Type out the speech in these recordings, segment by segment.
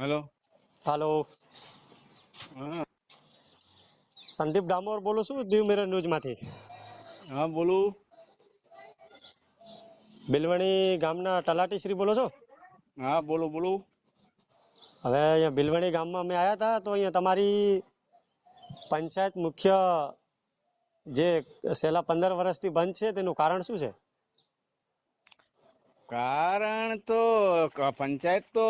Hello. હાલો. સંદીપ ડામોર બોલું છું Diu mirror ન્યૂઝમાંથી. હા બોલું. બિલવણી ગામના તલાટી શ્રી બોલો છો? હા બોલો બોલો. હવે અહીંયા બિલવણી ગામમાં અમે આવ્યા હતા તો અહીંયા તમારી પંચાયત મુખ્ય જે છેલ્લા પંદર વર્ષથી બંધ છે તેનું કારણ શું છે? કારણ તો પંચાયત તો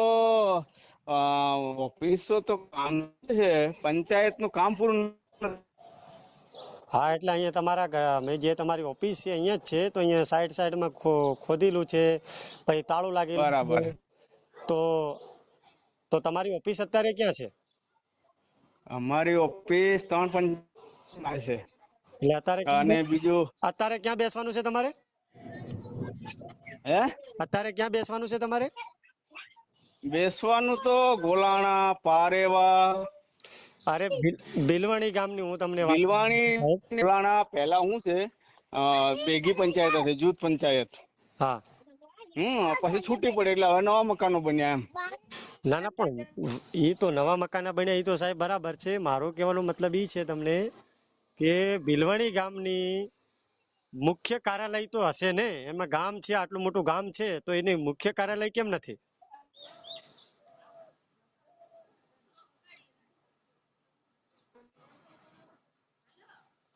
ઓફિસો તો કામ છે પંચાયતનું કામ પૂરું હા એટલે અહીંયા તમારા મેં જે તમારી ઓફિસ છે અહીંયા જ છે તો અહીંયા સાઈડ સાઈડમાં ખોદેલું છે પછી તાળું લાગેલું બરાબર. તો તો તમારી ઓફિસ અત્યારે ક્યાં છે? અમારી ઓફિસ ત્રણ પણ છે. એટલે અત્યારે અને બીજું? અત્યારે ક્યાં બેસવાનું છે તમારે? હે? અત્યારે ક્યાં બેસવાનું છે તમારે? બેસવાનું તો ગોલાણા પારેવા. અરે બિલવાણી ગામની હું તમને બિલવાણી ગોલાણા પહેલા શું છે? બેગી પંચાયત હતી જૂથ પંચાયત. હા. હમ પછી છૂટી પડે એટલે હવે નવા મકાનો બન્યા એમ. ના ના પણ એ તો નવા મકાના બન્યા એ તો સાહેબ બરાબર છે. મારો કહેવાનો મતલબ એ છે તમને કે ભીલવાણી ગામની મુખ્ય કાર્યાલય તો હશે ને? એમાં ગામ છે આટલું મોટું ગામ છે તો એની મુખ્ય કાર્યાલય કેમ નથી?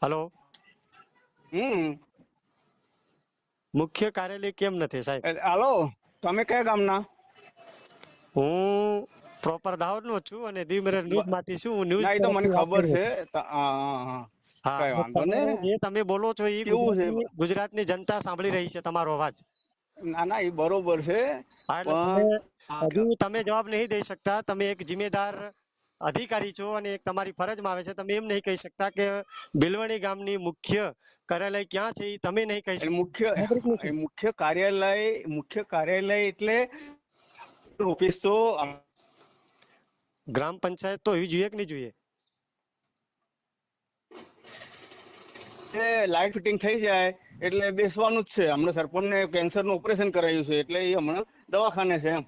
હલો. હમ. મુખ્ય કાર્યાલય કેમ નથી સાહેબ? હાલો તમે કયા ગામના? હું પ્રોપર દાહોદનો છું અને દીવ મિરર ન્યૂઝમાંથી છું હું ન્યૂઝ તો મને ખબર છે. હા, જે તમે બોલો છો એ ગુજરાતની ગુજરાતની- જનતા સાંભળી રહી છે તમારો અવાજ. ના ના એ બરોબર છે. તમે જવાબ નહીં દઈ શકતા. તમે એક જિમ્મેદાર અધિકારી છો અને એક તમારી ફરજમાં આવે છે તમે એમ નહીં કહી શકતા કે બિલવણી ગામની મુખ્ય કાર્યાલય ક્યાં છે એ તમે નહીં કહી એટલે મુખ્ય મુખ્ય કાર્યાલય મુખ્ય કાર્યાલય એટલે ઓફિસ તો ગ્રામ પંચાયત તો હોવી જોઈએ કે નહીં જોઈએ? લાઇટ ફિટિંગ થઈ જાય એટલે બેસવાનું જ છે. હમણાં સરપંચને કેન્સરનું ઓપરેશન કરાયું છે એટલે એ હમણાં દવાખાને છે એમ.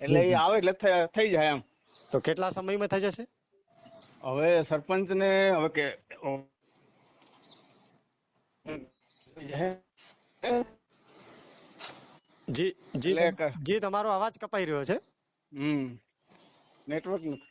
એટલે એ આવે એટલે થઈ જાય એમ. તો કેટલા સમયમાં થઈ જશે? હવે સરપંચને હવે કે જી જી જી તમારો અવાજ કપાઈ રહ્યો છે. હમ નેટવર્ક નથી.